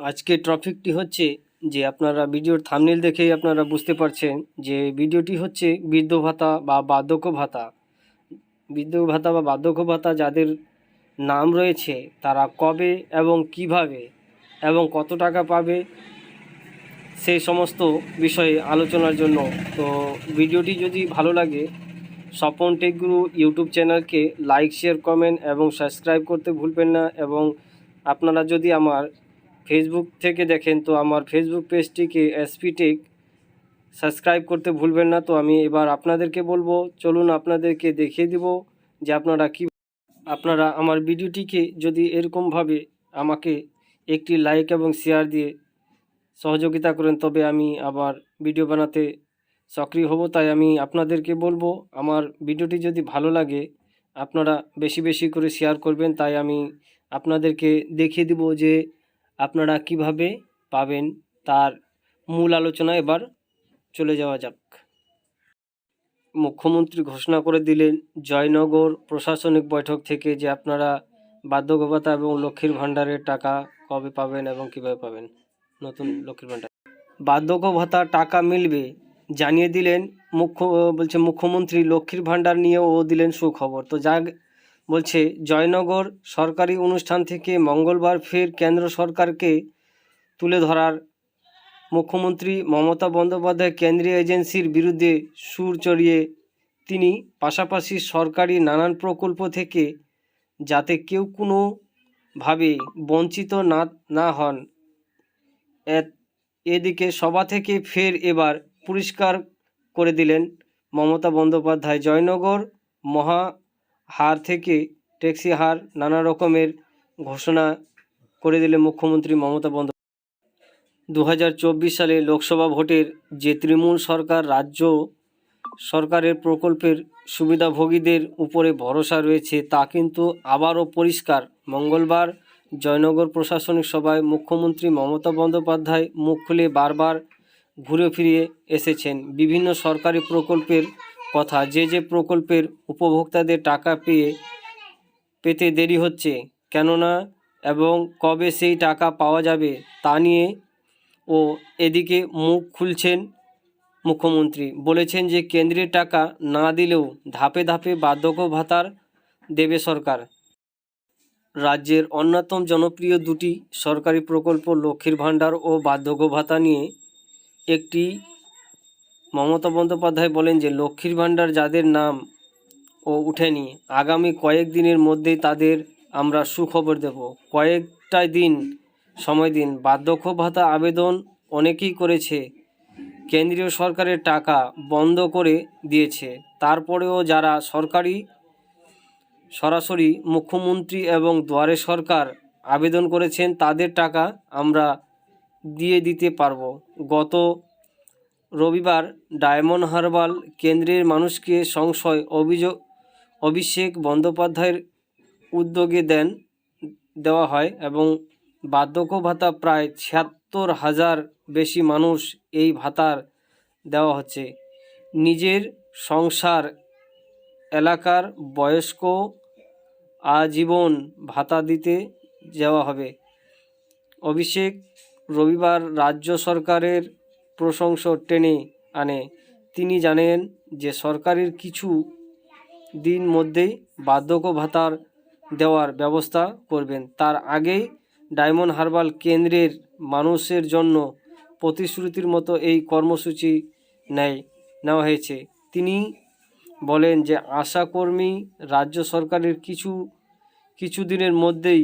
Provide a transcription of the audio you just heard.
আজকে টপিকটি হচ্ছে যে আপনারা ভিডিওর থামনেল দেখেই আপনারা বুঝতে পারছেন যে ভিডিওটি হচ্ছে বৃদ্ধ ভাতা বা বার্ধক্য ভাতা। বৃদ্ধ ভাতা বা বার্ধক্য ভাতা যাদের নাম রয়েছে, তারা কবে এবং কীভাবে এবং কত টাকা পাবে, সেই সমস্ত বিষয়ে আলোচনার জন্য। তো ভিডিওটি যদি ভালো লাগে, স্বপন টেকগুরু ইউটিউব চ্যানেলকে লাইক, শেয়ার, কমেন্ট এবং সাবস্ক্রাইব করতে ভুলবেন না এবং আপনারা যদি আমার ফেসবুক থেকে দেখেন তো আমার ফেসবুক পেজটিকে এসপি টেক সাবস্ক্রাইব করতে ভুলবেন না। তো আমি এবার আপনাদেরকে বলব, চলুন আপনাদেরকে দেখিয়ে দিব যে আপনারা কি আপনারা আমার ভিডিওটিকে যদি এরকমভাবে আমাকে একটি লাইক এবং শেয়ার দিয়ে সহযোগিতা করেন, তবে আমি আবার ভিডিও বানাতে সক্রিয় হব। তাই আমি আপনাদেরকে বলব, আমার ভিডিওটি যদি ভালো লাগে, আপনারা বেশি বেশি করে শেয়ার করবেন। তাই আমি আপনাদেরকে দেখিয়ে দিব যে আপনারা কীভাবে পাবেন তার মূল আলোচনা এবার চলে যাওয়া যাক। মুখ্যমন্ত্রী ঘোষণা করে দিলেন, জয়নগর প্রশাসনিক বৈঠক থেকে যে আপনারা বার্ধক্য ভাতা এবং লক্ষ্মীর ভাণ্ডারের টাকা কবে পাবেন এবং কীভাবে পাবেন? নতুন লক্ষ্মীর ভাণ্ডার। বার্ধক্য ভাতা টাকা মিলবে জানিয়ে দিলেন মুখ্য, বলছে মুখ্যমন্ত্রী, লক্ষ্মীর ভাণ্ডার নিয়েও দিলেন সুখবর। তো যা বলছে, জয়নগর সরকারি অনুষ্ঠান থেকে মঙ্গলবার ফের কেন্দ্র সরকারকে তুলে ধরার মুখ্যমন্ত্রী মমতা বন্দ্যোপাধ্যায় কেন্দ্রীয় এজেন্সির বিরুদ্ধে সুর চড়িয়ে তিনি পাশাপাশি সরকারি নানান প্রকল্প থেকে যাতে কেউ কোনোভাবে বঞ্চিত না না হন। এদিকে সভা থেকে ফের এবার পরিষ্কার করে দিলেন মমতা বন্দ্যোপাধ্যায়। জয়নগর মহা হার থেকে ট্যাক্সি হার নানা রকমের ঘোষণা করে দিলেন মুখ্যমন্ত্রী মমতা বন্দ্যোপাধ্যায়। দু হাজার চব্বিশ সালে লোকসভা ভোটের যে তৃণমূল সরকার, রাজ্য সরকারের প্রকল্পের সুবিধাভোগীদের উপরে ভরসা রয়েছে, তা কিন্তু আবারও পরিষ্কার। মঙ্গলবার জয়নগর প্রশাসনিক সভায় মুখ্যমন্ত্রী মমতা বন্দ্যোপাধ্যায় মুখ খুলে বারবার ঘুরে ফিরিয়ে এসেছেন। বিভিন্ন সরকারি প্রকল্পের কথা, যে যে প্রকল্পের উপভোক্তাদের টাকা পেয়ে পেতে দেরি হচ্ছে, কেননা এবং কবে সেই টাকা পাওয়া যাবে তা নিয়ে ও এদিকে মুখ খুলছেন মুখ্যমন্ত্রী। বলেছেন যে কেন্দ্রের টাকা না দিলেও ধাপে ধাপে বার্ধক্য ভাতার দেবে সরকার। রাজ্যের অন্যতম জনপ্রিয় দুটি সরকারি প্রকল্প লক্ষ্মীর ভাণ্ডার ও বার্ধক্য ভাতা নিয়ে একটি মমতা বন্দ্যোপাধ্যায় বলেন যে, লক্ষ্মীর ভাণ্ডার যাদের নাম ও উঠেনি আগামী কয়েক দিনের মধ্যেই তাদের আমরা সুখবর দেব। কয়েকটা দিন, সময় দিন। বার্ধক্য ভাতা আবেদন অনেকেই করেছে, কেন্দ্রীয় সরকারের টাকা বন্ধ করে দিয়েছে। তারপরেও যারা সরকারি, সরাসরি মুখ্যমন্ত্রী এবং দুয়ারে সরকার আবেদন করেছেন, তাদের টাকা আমরা দিয়ে দিতে পারব। গত রবিবার ডায়মন্ড হারবাল কেন্দ্রের মানুষকে সংশয়, অভিযোগ, অভিষেক বন্দ্যোপাধ্যায়ের উদ্যোগে দেন, দেওয়া হয় এবং বার্ধক্য ভাতা প্রায় ছিয়াত্তর হাজার বেশি মানুষ এই ভাতার দেওয়া হচ্ছে। নিজের সংসার, এলাকার বয়স্ক আজীবন ভাতা দিতে যাওয়া হবে। অভিষেক রবিবার রাজ্য সরকারের প্রশংস টেনে আনে। তিনি জানেন যে সরকারের কিছু দিন মধ্যেই বার্ধক্য ভাতার দেওয়ার ব্যবস্থা করবেন। তার আগেই ডায়মন্ড হারবাল কেন্দ্রের মানুষের জন্য প্রতিশ্রুতির মতো এই কর্মসূচি নেয়, নেওয়া হয়েছে। তিনি বলেন যে আশাকর্মী রাজ্য সরকারের কিছু কিছু দিনের মধ্যেই